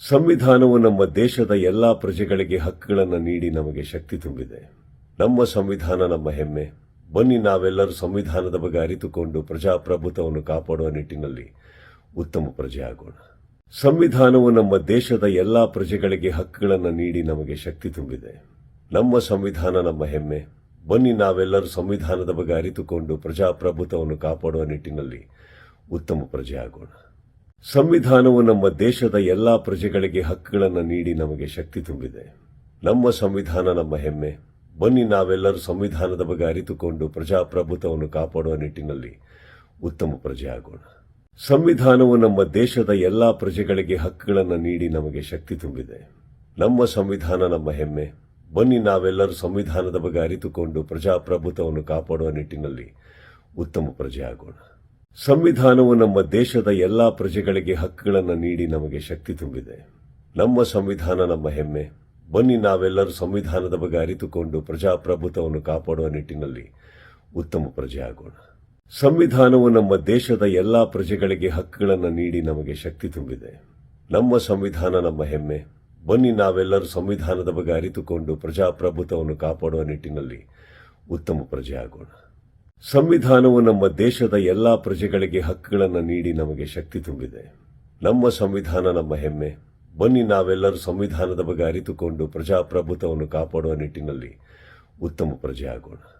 ಸಂವಿಧಾನವು ನಮ್ಮ ದೇಶದ ಎಲ್ಲಾ ಪ್ರಜೆಗಳಿಗೆ ಹಕ್ಕುಗಳನ್ನು ನೀಡಿ ನಮಗೆ ಶಕ್ತಿ ತುಂಬಿದೆ. ನಮ್ಮ ಸಂವಿಧಾನ ನಮ್ಮ ಹೆಮ್ಮೆ. ಬನ್ನಿ ನಾವೆಲ್ಲರೂ ಸಂವಿಧಾನದ ಬಗ್ಗೆ ಅರಿತುಕೊಂಡು ಪ್ರಜಾಪ್ರಭುತ್ವವನ್ನು ಕಾಪಾಡುವ ನಿಟ್ಟಿನಲ್ಲಿ ಉತ್ತಮ ಪ್ರಜೆ ಆಗೋಣ. ಸಂವಿಧಾನವು ನಮ್ಮ ದೇಶದ ಎಲ್ಲಾ ಪ್ರಜೆಗಳಿಗೆ ಹಕ್ಕುಗಳನ್ನು ನೀಡಿ ನಮಗೆ ಶಕ್ತಿ ತುಂಬಿದೆ. ನಮ್ಮ ಸಂವಿಧಾನ ನಮ್ಮ ಹೆಮ್ಮೆ. ಬನ್ನಿ ನಾವೆಲ್ಲರೂ ಸಂವಿಧಾನದ ಬಗ್ಗೆ ಅರಿತುಕೊಂಡು ಪ್ರಜಾಪ್ರಭುತ್ವವನ್ನು ಕಾಪಾಡುವ ನಿಟ್ಟಿನಲ್ಲಿ ಉತ್ತಮ ಪ್ರಜೆ ಆಗೋಣ. ಸಂವಿಧಾನವು ನಮ್ಮ ದೇಶದ ಎಲ್ಲಾ ಪ್ರಜೆಗಳಿಗೆ ಹಕ್ಕುಗಳನ್ನು ನೀಡಿ ನಮಗೆ ಶಕ್ತಿ ತುಂಬಿದೆ. ನಮ್ಮ ಸಂವಿಧಾನ ನಮ್ಮ ಹೆಮ್ಮೆ. ಬನ್ನಿ ನಾವೆಲ್ಲರೂ ಸಂವಿಧಾನದ ಬಗ್ಗೆ ಅರಿತುಕೊಂಡು ಪ್ರಜಾಪ್ರಭುತ್ವವನ್ನು ಕಾಪಾಡುವ ನಿಟ್ಟಿನಲ್ಲಿ ಉತ್ತಮ ಪ್ರಜೆ ಆಗೋಣ. ಸಂವಿಧಾನವು ನಮ್ಮ ದೇಶದ ಎಲ್ಲಾ ಪ್ರಜೆಗಳಿಗೆ ಹಕ್ಕುಗಳನ್ನು ನೀಡಿ ನಮಗೆ ಶಕ್ತಿ ತುಂಬಿದೆ. ನಮ್ಮ ಸಂವಿಧಾನ ನಮ್ಮ ಹೆಮ್ಮೆ. ಬನ್ನಿ ನಾವೆಲ್ಲರೂ ಸಂವಿಧಾನದ ಬಗ್ಗೆ ಅರಿತುಕೊಂಡು ಪ್ರಜಾಪ್ರಭುತ್ವವನ್ನು ಕಾಪಾಡುವ ನಿಟ್ಟಿನಲ್ಲಿ ಉತ್ತಮ ಪ್ರಜೆ ಆಗೋಣ. ಸಂವಿಧಾನವು ನಮ್ಮ ದೇಶದ ಎಲ್ಲಾ ಪ್ರಜೆಗಳಿಗೆ ಹಕ್ಕುಗಳನ್ನು ನೀಡಿ ನಮಗೆ ಶಕ್ತಿ ತುಂಬಿದೆ. ನಮ್ಮ ಸಂವಿಧಾನ ನಮ್ಮ ಹೆಮ್ಮೆ. ಬನ್ನಿ ನಾವೆಲ್ಲರೂ ಸಂವಿಧಾನದ ಬಗ್ಗೆ ಅರಿತುಕೊಂಡು ಪ್ರಜಾಪ್ರಭುತ್ವವನ್ನು ಕಾಪಾಡುವ ನಿಟ್ಟಿನಲ್ಲಿ ಉತ್ತಮ ಪ್ರಜೆ ಆಗೋಣ. ಸಂವಿಧಾನವು ನಮ್ಮ ದೇಶದ ಎಲ್ಲಾ ಪ್ರಜೆಗಳಿಗೆ ಹಕ್ಕುಗಳನ್ನು ನೀಡಿ ನಮಗೆ ಶಕ್ತಿ ತುಂಬಿದೆ. ನಮ್ಮ ಸಂವಿಧಾನ ನಮ್ಮ ಹೆಮ್ಮೆ. ಬನ್ನಿ ನಾವೆಲ್ಲರೂ ಸಂವಿಧಾನದ ಬಗ್ಗೆ ಅರಿತುಕೊಂಡು ಪ್ರಜಾಪ್ರಭುತ್ವವನ್ನು ಕಾಪಾಡುವ ನಿಟ್ಟಿನಲ್ಲಿ ಉತ್ತಮ ಪ್ರಜೆ ಆಗೋಣ. ಸಂವಿಧಾನವು ನಮ್ಮ ದೇಶದ ಎಲ್ಲಾ ಪ್ರಜೆಗಳಿಗೆ ಹಕ್ಕುಗಳನ್ನು ನೀಡಿ ನಮಗೆ ಶಕ್ತಿ ತುಂಬಿದೆ. ನಮ್ಮ ಸಂವಿಧಾನ ನಮ್ಮ ಹೆಮ್ಮೆ. ಬನ್ನಿ ನಾವೆಲ್ಲರೂ ಸಂವಿಧಾನದ ಬಗ್ಗೆ ಅರಿತುಕೊಂಡು ಪ್ರಜಾಪ್ರಭುತ್ವವನ್ನು ಕಾಪಾಡುವ ನಿಟ್ಟಿನಲ್ಲಿ ಉತ್ತಮ ಪ್ರಜೆ ಆಗೋಣ.